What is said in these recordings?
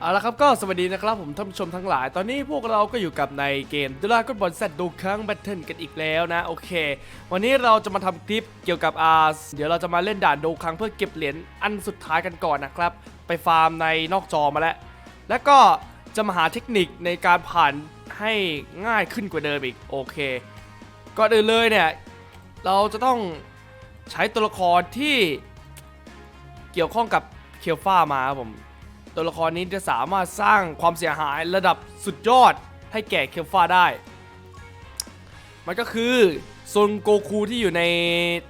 เอาละครับก็สวัสดีนะครับผมท่านผู้ชมทั้งหลาย ตอนนี้พวกเราก็อยู่กับในเกม Dragon Ball Z ดูครั้ง Battle กันอีกแล้วนะโอเค วันนี้เราจะมาทำคลิปเกี่ยวกับอาร์เดี๋ยวเราจะมาเล่นด่านดูครั้งเพื่อเก็บเหรียญอันสุดท้ายกันก่อนนะครับ ไปฟาร์มในนอกจอมาแล้ว แล้วก็จะมาหาเทคนิคในการผ่านให้ง่ายขึ้นกว่าเดิมอีกโอเคก่อนอื่นเลยเนี่ยเราจะต้องใช้ตัวละครที่เกี่ยวข้องกับเคลฟ้ามาครับผม ตัวละครนี้จะสามารถสร้างความเสียหายระดับสุดยอดให้แก่เคลฟ้าได้ มันก็คือโซนโกคูที่อยู่ใน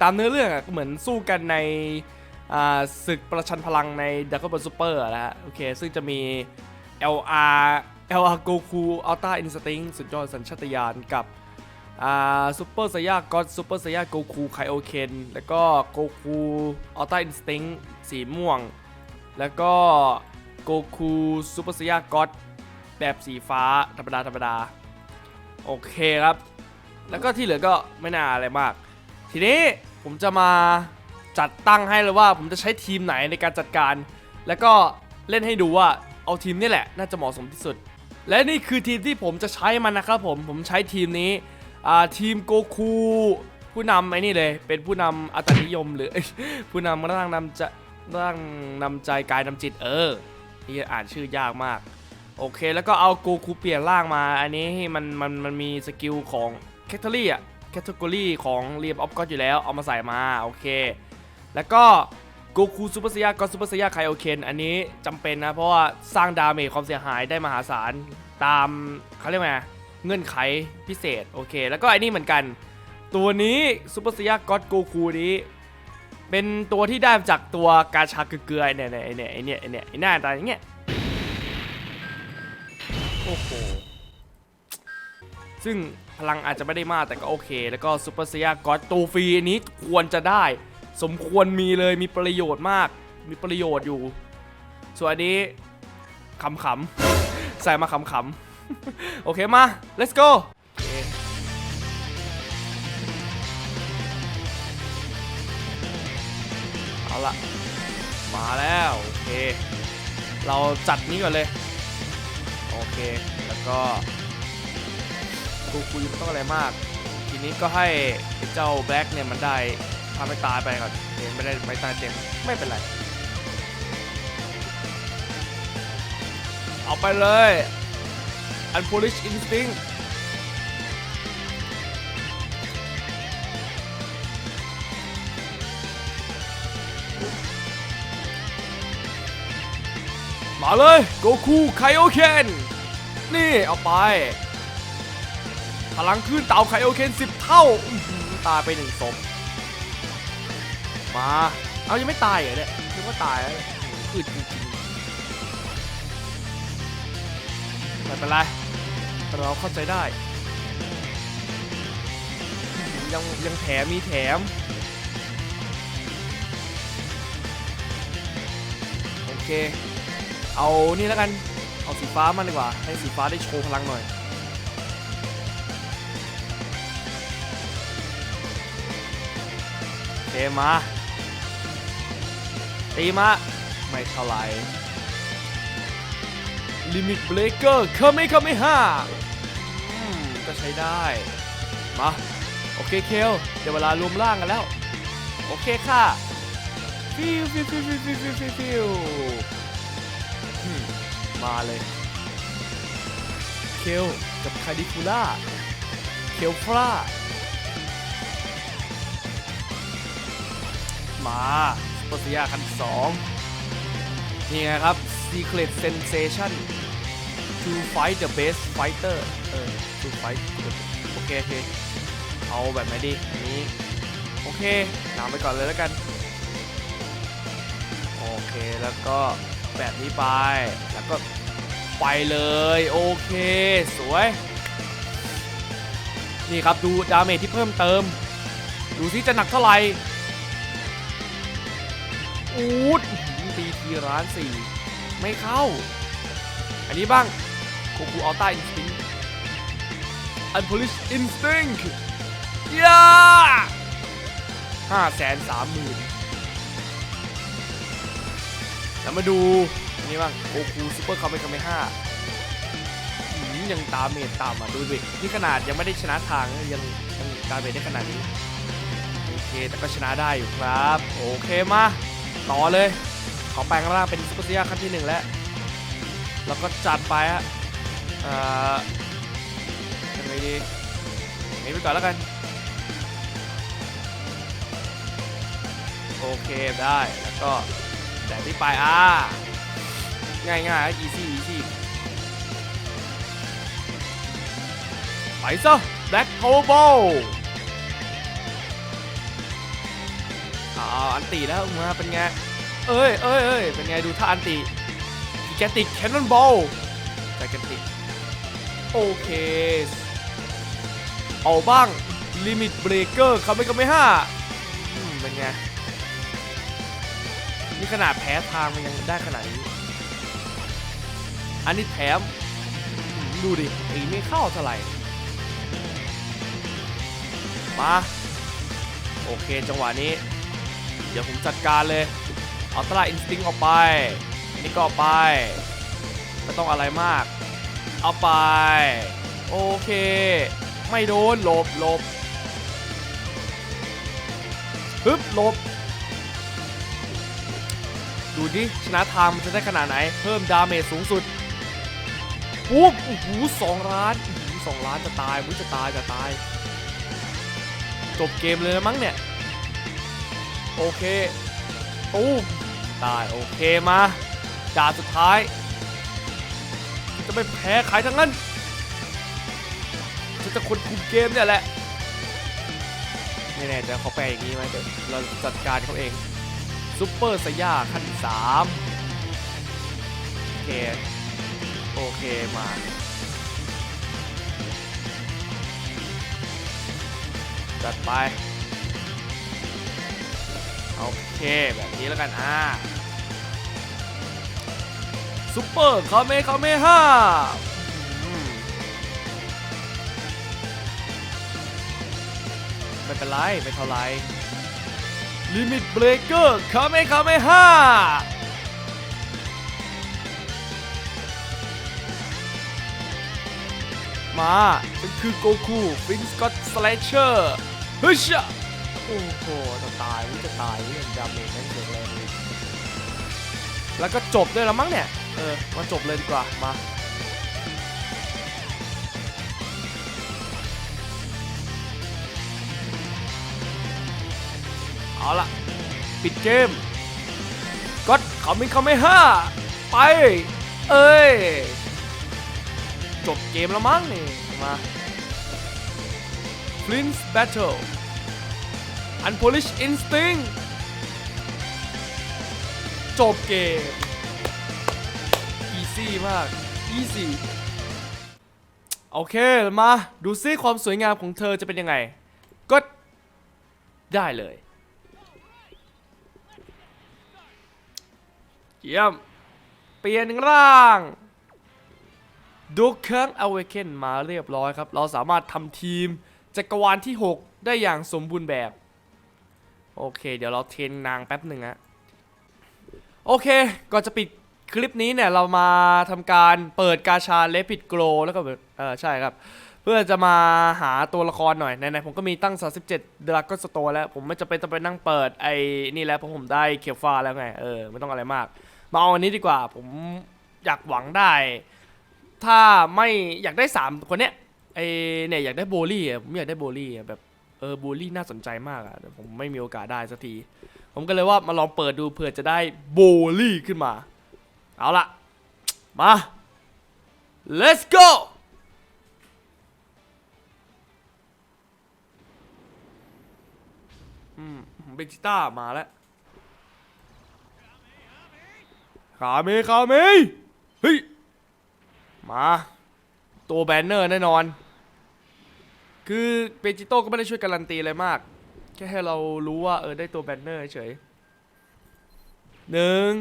ตามเนื้อเรื่องอะเหมือนสู้กันในศึกประชันพลังในดักเบิลซูเปอร์นะฮะโอเค ซึ่งจะมี LR LR Goku Ultra Instinct สุดยอดสัญชาตญาณกับซูเปอร์ไซยาก็อดซูเปอร์ไซยาโกคูไคโอเคนแล้วก็โกคูอัลต้าอินสติ้งสีม่วง แล้วก็ กคูซูเปอร์ไซยาก็อดแบบสีฟ้าธรรมดาธรรมดา โอเคครับ แล้วก็ที่เหลือก็ไม่น่าอะไรมาก ทีนี้ผมจะมาจัดตั้งให้เลยว่าผมจะใช้ทีมไหนในการจัดการ แล้วก็เล่นให้ดูว่าเอาทีมนี่แหละ น่าจะเหมาะสมที่สุด และนี่คือทีมที่ผมจะใช้มันนะครับผมผมใช้ทีมนี้ทีมโกคูผู้นำไอ้นี่เลย เป็นผู้นำอัตนิยมหรือผู้นำร่างนำจะร่างนำใจกายนำจิตเออ นี่อ่านชื่อยากมาก โอเค แล้วก็เอาโกคูเปลี่ยนร่างมา อันนี้ให้มันมันมันมีสกิลของแคทเทอรี่อะแคตตากรีของเรียมออฟก็อยู่แล้ว เอามาใส่มา โอเค แล้วก็โกคูซูเปอร์เซียก็ซูเปอร์เซียไคโอเคนอันนี้จำเป็นนะ เพราะว่าสร้างดาเมจความเสียหายได้มหาศาล ตามเขาเรียกไงเงื่อนไขพิเศษ โอเค แล้วก็อ้นี่เหมือนกัน ตัวนี้ซูเปอร์เซียก็โกคูนี้ เป็นตัวที่ได้จากตัวกาชาเกลือๆเนี่ยเนี่ยเนี่ยไอเนี่ยไอเนี่ยไอหน้าตาอย่างเงี้ยโอ้โหซึ่งพลังอาจจะไม่ได้มากแต่ก็โอเค แล้วก็ซูเปอร์เซียก็ตัวฟรีอันนี้ควรจะได้ สมควรมีเลยมีประโยชน์มาก มีประโยชน์อยู่ ส่วนอันนี้ขำๆใส่มาขำๆโอเคมา let's go ละมาแล้วโอเค เราจัดนี้ก่อนเลย โอเค แล้วก็กูคุยไม่ต้องอะไรมาก ทีนี้ก็ให้เจ้าแบล็กเนี่ยมันได้ทำให้ตายไปก่อนเห็นไม่ได้ไม่ตายเต็มไม่เป็นไร เอาไปเลย Unpolish Instinct มาเลยโกคูไคโอเคนนี่เอาไป พลังขึ้นเต่าไคโอเคน10เท่าตายไปหนึ่งศพมาเอายังไม่ตายเหรอเนี่ยคิดว่าตายแล้วอึดจริงๆไม่เป็นไรเราเข้าใจได้ ยังยังแถมมีแถมโอเค เอานี่แล้วกัน เอาสีฟ้ามาดีกว่า ให้สีฟ้าได้โชว์พลังหน่อย เตมา ตีมา ไม่เท่าไหร่ลิมิตเบรกเกอร์คาเมคาเมห้าก็ใช้ได้ มา โอเคเคลเดี๋ยวเวลารวมร่างกันแล้ว โอเคค่ะ ฟิวฟิวฟิวฟิวฟิวฟิวฟิว มาเลย เคลกับคาดิคูล่า เคลฟรา มาสปอร์ตยาคันสองนี่ไงครับ Secret Sensation to fight the best fighter เออ to fight the โอเคโอเค เอาแบบไหนดีอันนี้ โอเค นำไปก่อนเลยแล้วกัน โอเคแล้วก็ แบบนี้ไป แล้วก็ไปเลย โอเคสวย นี่ครับดูดาเมจที่เพิ่มเติม ดูซิจะหนักเท่าไหร่อูดตีทีร้านสี่ไม่เข้า อันนี้บ้างโคคูอัลต้าอินสติ้งอันพลิชอินสติ้งย่าห้าแสนสามหมื่น แล้วมาดูนี่บ้างโอคูซูเปอร์คาเมคาเมห้ายังตามเมจตามอะดูดินี่ขนาดยังไม่ได้ชนะทางยังยังตามเมจได้ขนาดนี้โอเคแต่ก็ชนะได้อยู่ครับ โอเคมาต่อเลยขอแปลงร่างเป็นซุปเปอร์เซียขั้นที่หนึ่งแล้วแล้วก็จัดไปฮะเอ่อยังไงดีนี้ไปก่อนแล้วกัน โอเคได้แล้วก็ แต่ที่ไปอ่าง่ายง่ายอีซี่อีซี่ไปซะแบล็คโฮโบอ่าอันตีแล้วมาเป็นไง เอ้ยเอ้ยเอ้ยเป็นไงดูท่าอันตีแกติกแคนนอนบอลกิแกติกโอเค เอาบ้างลิมิตเบรกเกอร์เขาไม่ก็ไม่ห้าเป็นไง นี่ขนาดแพ้ทางมันยังได้ขนาดนี้ อันนี้แถม ดูดิตีไม่เข้าเท่าไหร่มา โอเคจังหวะนี้ เดี๋ยวผมจัดการเลย เอาตลาอินสติ้งออกไป อันนี้ก็เอาไป ไม่ต้องอะไรมาก เอาไป โอเค ไม่โดนหลบหลบฮึบหลบ ดูดิชนะทางมันจะได้ขนาดไหน เพิ่มดาเมจสูงสุดปุ๊บโอ้โหสองล้านโอ้โหสองล้านจะตายมุ้จะตายจะตาย จบเกมเลยนะมั้งเนี่ย โอเคตู้มตายโอเคมาด่าสุดท้าย จะไม่แพ้ใครทั้งนั้นฉันจะคนคุมเกมเนี่ยแหละไม่แน่ใจเขาแปลอย่างนี้ไหมเดี๋ยวเราจัดการเขาเอง ซุปเปอร์สยาขั้นที่สามโอเค โอเค มาจัดไป โอเค แบบนี้แล้วกัน อ่าซุปเปอร์คาเมคาเมห้าอืมไม่เป็นไร ไม่เท่าไร ลิมิตเบรกเกอร์คาเมคาเมห้ามาฉันคือโกคูฟินสกอตสเลเชอร์เฮ้ยชะโอ้โหจะตายมันจะตายมันยังดาเมจนั่นเกินแรงเลยแล้วก็จบด้วยแล้วมั้งเนี่ย เออ มาจบเลยดีกว่า มา เอาละปิดเกมก็เขาไม่เขาไม่ห้าไป เอ้ย จบเกมแล้วมั้งนี่ มา Prince Battle Unpolished Instinct จบเกม easy มาก easy โอเค มา ดูซิความสวยงามของเธอจะเป็นยังไง ก็ได้เลย เยี่ยม เปลี่ยนร่างดูเครื่องอเวเคนมาเรียบร้อยครับ เราสามารถทำทีมจักรวาลที่ 6 ได้อย่างสมบูรณ์แบบ โอเค เดี๋ยวเราเทรนนางแป๊บหนึ่งอะโอเค ก่อนจะปิดคลิปนี้เนี่ย เรามาทำการเปิดกาชาเลปิดโกลแล้วก็เออใช่ครับ เพื่อจะมาหาตัวละครหน่อย ไหนๆ ผมก็มีตั้ง 37เดลักก็สโตแล้ว ผมไม่จำเป็นต้องไปนั่งเปิดไอ้นี่แล้วเพราะผมได้เคียวฟ้าแล้วไง เออ ไม่ต้องอะไรมาก มาเอาอันนี้ดีกว่า ผมอยากหวังได้ ถ้าไม่อยากได้3คนเนี้ยไอเนี่ยอยากได้โบลี่อะผมอยากได้โบลี่อะแบบเออโบลี่น่าสนใจมากอะแต่ผมไม่มีโอกาสได้สักที ผมก็เลยว่ามาลองเปิดดูเผื่อจะได้โบลี่ขึ้นมา เอาละมา let's go อืมเบจิต้ามาแล้ว ขาเมขาเมเฮ้ย มา ตัวแบนเนอร์แน่นอน คือเปจิโต้ก็ไม่ได้ช่วยการันตีอะไรมาก แค่ให้เรารู้ว่าเออได้ตัวแบนเนอร์เฉยหนึ่ง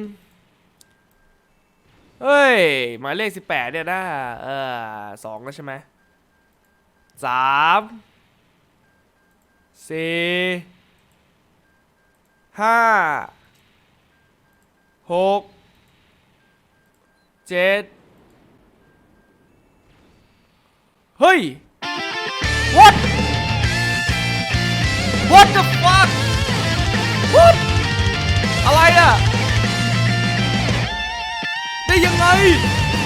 เฮ้ย หมายเลขสิบแปดเนี่ยนะเออสองแล้วใช่ไหมสามสี่ห้าหก เจ็ดเฮ้ย what what the fuck what อะไรอะได้ยังไง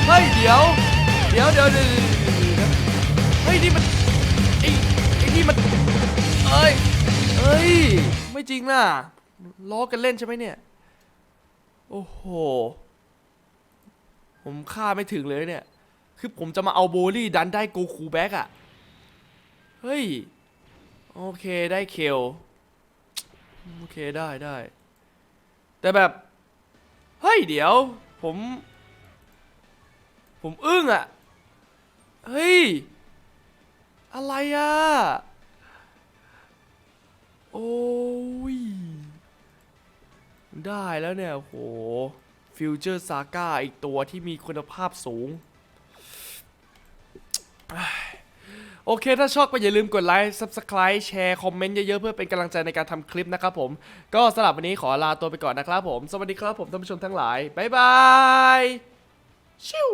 เฮ้ยเดี๋ยวเดี๋ยว เดี๋ยวเดี๋ยวเดี๋ยวเฮ้ยนี่มันไอ้ไอ้นี่มันเอ้ยเอ้ย ไม่จริงน่ะล้อกันเล่นใช่ไหมเนี่ย โอ้โห ผมฆ่าไม่ถึงเลยเนี่ย คือผมจะมาเอาโบลี่ดันได้โกคูแบ็กอะเฮ้ย โอเคได้เคลโอเคได้ได้ แต่แบบ เฮ้ยเดี๋ยว ผม ผมอึ้งอะเฮ้ย อะไรอะโอ้ย ได้แล้วเนี่ยโห ฟิวเจอร์ซาก้าอีกตัวที่มีคุณภาพสูง โอเค ถ้าชอบก็อย่าลืมกดไลค์ Subscribe แชร์ คอมเมนต์เยอะๆ เพื่อเป็นกำลังใจในการทำคลิปนะครับผม ก็สำหรับวันนี้ขอลาตัวไปก่อนนะครับผม สวัสดีครับผมท่านผู้ชมทั้งหลาย บ๊ายบาย ชิว